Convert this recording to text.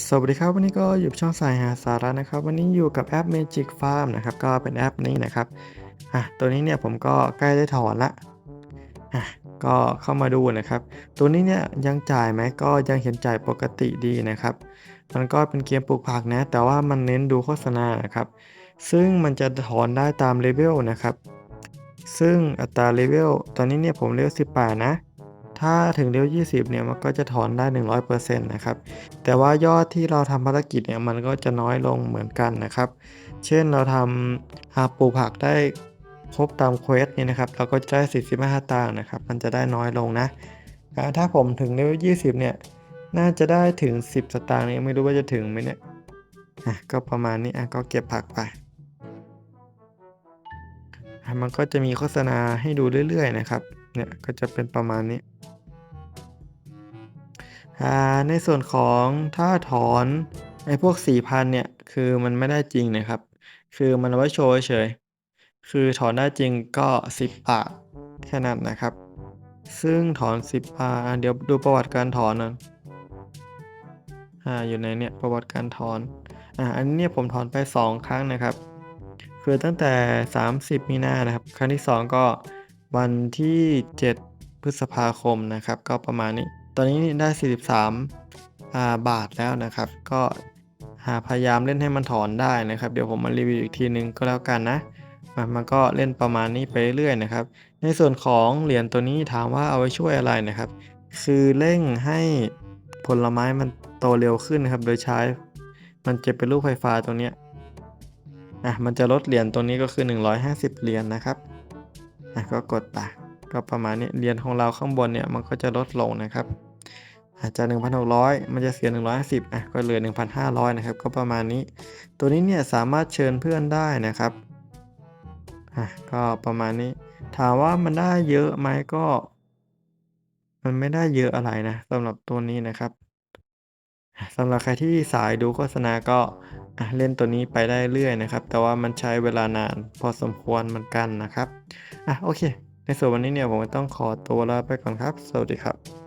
สวัสดีครับวันนี้ก็อยู่ช่องสายหาสาระนะครับ วันนี้อยู่กับแอป Magic Farm นะครับ ก็เป็นแอปนี้นะครับอะตัวนี้เนี่ยผมก็ใกล้ได้ถอนละอะก็เข้ามาดูนะครับ ตัวนี้เนี่ยยังจ่ายไหมก็ยังเห็นจ่ายปกติดีนะครับ มันก็เป็นเกมปลูกผักนะ แต่ว่ามันเน้นดูโฆษณานะครับ ซึ่งมันจะถอนได้ตามเลเวลนะครับ ซึ่งอัตราเลเวลตอนนี้เนี่ยผมเลเวล18นะ ถ้าถึงเลเวล20 เนี่ยมันก็จะถอนได้ 100%นะครับ แต่ว่ายอดที่เราทำภารกิจเนี่ยมันก็จะน้อยลงเหมือนกันนะครับ เช่นเราทำหาปลูกผักได้ครบตามเควสเนี่ยนะครับ เราก็จะได้ 45ตังค์นะครับ มันจะได้น้อยลงนะ ถ้าผมถึงเลเวล20 เนี่ย น่าจะได้ถึง 10 สตางค์เนี่ยไม่รู้ว่าจะถึงไหมเนี่ยอะก็ประมาณนี้อะก็เก็บผักไปมันก็จะมีโฆษณาให้ดูเรื่อยๆนะครับ เนี่ยก็จะเป็นประมาณนี้ ในส่วนของถ้าถอนไอ้พวก 4,000 เนี่ย คือมันไม่ได้จริงนะครับ คือมันเอาไว้โชว์เฉย คือถอนได้จริงก็ 10 บาทแค่นั้นนะครับ ซึ่งถอน 10บาทเดี๋ยวดูประวัติการถอนน่อยอ่าอยู่ในเนี่ยประวัติการถอนอ่าอันนี้เนี่ยผมถอนไป 2 ครั้งนะครับ คือตั้งแต่ 30 มีนานะครับ ครั้งที่ 2 ก็วันที่ 7 พฤษภาคมนะครับ ก็ประมาณนี้ ตอนนี้ได้ 43อ่าบาทแล้วนะครับ ก็หาพยายามเล่นให้มันถอนได้นะครับ เดี๋ยวผมมารีวิวอีกทีนึงก็แล้วกันนะมันก็เล่นประมาณนี้ไปเรื่อยนะครับ ในส่วนของเหรียญตัวนี้ถามว่าเอาไว้ช่วยอะไรนะครับ คือเร่งให้ผลไม้มันโตเร็วขึ้นนะครับ โดยใช้ มันจะเป็นรูปไฟฟ้าตรงเนี้ยอะมันจะลดเหรียญตัวนี้ก็คือ 150 เหรียญนะครับอะก็กดไป ก็ประมาณนี้เหรียญของเราข้างบนเนี่ยมันก็จะลดลงนะครับ อาจจะ 1,600 มันจะเสีย 150อะก็เหลือ 1,500 นะครับ ก็ประมาณนี้ ตัวนี้เนี่ยสามารถเชิญเพื่อนได้นะครับอะก็ประมาณนี้ ถามว่ามันได้เยอะไหมก็ มันไม่ได้เยอะอะไรนะสำหรับตัวนี้นะครับสำหรับใครที่สายดูโฆษณาก็เล่นตัวนี้ไปได้เรื่อยนะครับ แต่ว่ามันใช้เวลานานพอสมควรเหมือนกันนะครับอะโอเค ในส่วนวันนี้เนี่ยผมก็ต้องขอตัวลาไปก่อนครับ สวัสดีครับ